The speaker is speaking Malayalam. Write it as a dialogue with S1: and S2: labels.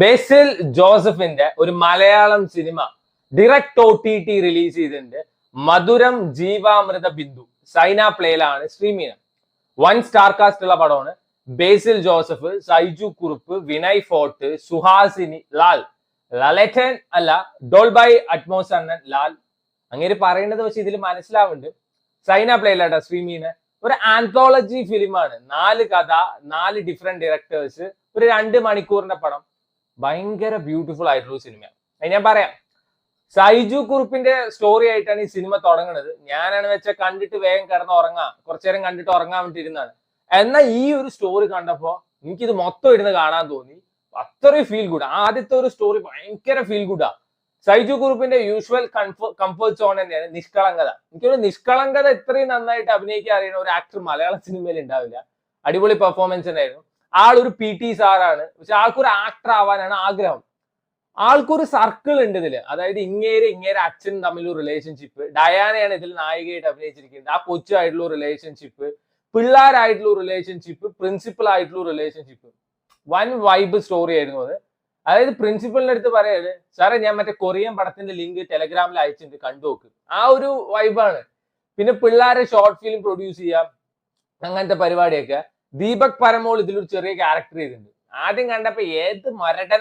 S1: ബേസിൽ ജോസഫിന്റെ ഒരു Malayalam cinema direct O T T release ചെയ്തിട്ടുണ്ട്. മധുരം ജീവാമൃത ബിന്ദു. സൈന പ്ലേയിലാണ് സ്ട്രീം ചെയ്യുന്നത്. വൺ സ്റ്റാർ കാസ്റ്റ് ഉള്ള പടമാണ്. ബേസിൽ ജോസഫ് സൈജു കുറുപ്പ് വിനയ് ഫോർട്ട് സുഹാസിനി ലാൽ. ലലറ്റൻ അല്ല ഡോൾബൈ അറ്റ്മോസ് അണ്ണൻ ലാൽ. അങ്ങനെ പറയുന്നത് പക്ഷെ ഇതിൽ മനസ്സിലാവുന്നുണ്ട്. സൈന പ്ലേയിലാട്ടോ സ്ട്രീം ചെയ്യുന്നത് ഒരു ആന്തോളജി ഫിലിമാണ് നാല് കഥ നാല് ഡിഫറെന്റ് ഡയറക്ടേഴ്സ് ഒരു രണ്ട് മണിക്കൂറിന്റെ പടം. ഭയങ്കര ബ്യൂട്ടിഫുൾ ആയിട്ടുള്ള സിനിമയാണ് അത് ഞാൻ പറയാം. സൈജു കുറുപ്പിന്റെ സ്റ്റോറി ആയിട്ടാണ് ഈ സിനിമ തുടങ്ങുന്നത് ഞാനാണ് വെച്ചാൽ കണ്ടിട്ട് വേഗം കിടന്ന് ഉറങ്ങാം. കുറച്ചു നേരം കണ്ടിട്ട് ഉറങ്ങാൻ വേണ്ടിയിരുന്നാണ് എന്നാൽ ഈ ഒരു സ്റ്റോറി കണ്ടപ്പോ എനിക്കിത് മൊത്തം ഇരുന്ന് കാണാൻ തോന്നി. അത്രയും ഫീൽ ഗുഡ് ആദ്യത്തെ ഒരു സ്റ്റോറി ഭയങ്കര ഫീൽ ഗുഡാ സൈജു കുറുപ്പിന്റെ യൂഷ്വൽ കംഫർട്ട് സോൺ തന്നെയാണ് നിഷ്കളങ്കത. എനിക്കൊരു നിഷ്കളങ്കത ഇത്രയും നന്നായിട്ട് അഭിനയിക്കാൻ അറിയുന്ന ഒരു ആക്ടർ മലയാള സിനിമയിൽ ഉണ്ടാവില്ല. അടിപൊളി പെർഫോമൻസ് ഉണ്ടായിരുന്നു ആളൊരു പി ടി സാറാണ് പക്ഷെ ആൾക്കൊരു ആക്ടർ ആവാനാണ് ആഗ്രഹം. ആൾക്കൊരു സർക്കിൾ ഉണ്ട് ഇതിൽ. അതായത് ഇങ്ങേര് ഇങ്ങേരെ അച്ഛനും തമ്മിലൊരു റിലേഷൻഷിപ്പ് ഡയാനയാണ് ഇതിൽ നായികയായിട്ട് അഭിനയിച്ചിരിക്കുന്നത്. ആ കൊച്ചുമായിട്ടുള്ള റിലേഷൻഷിപ്പ് പിള്ളേരായിട്ടുള്ള റിലേഷൻഷിപ്പ് പ്രിൻസിപ്പൽ ആയിട്ടുള്ള റിലേഷൻഷിപ്പ് വൻ വൈബ് സ്റ്റോറി ആയിരുന്നു അത്. അതായത് പ്രിൻസിപ്പലിന്റെ അടുത്ത് പറയാണ് സാറേ ഞാൻ മറ്റേ കൊറിയൻ പടത്തിന്റെ ലിങ്ക് ടെലഗ്രാമിൽ അയച്ചിട്ടുണ്ട്. കണ്ടു നോക്ക്. ആ ഒരു വൈബാണ് പിന്നെ പിള്ളേരെ ഷോർട്ട് ഫിലിം പ്രൊഡ്യൂസ് ചെയ്യാം. അങ്ങനത്തെ പരിപാടിയൊക്കെ. ദീപക് പരമോൾ ഇതിലൊരു ചെറിയ ക്യാരക്ടർ ചെയ്തിട്ടുണ്ട്. ആദ്യം കണ്ടപ്പോ ഏത് മരടൻ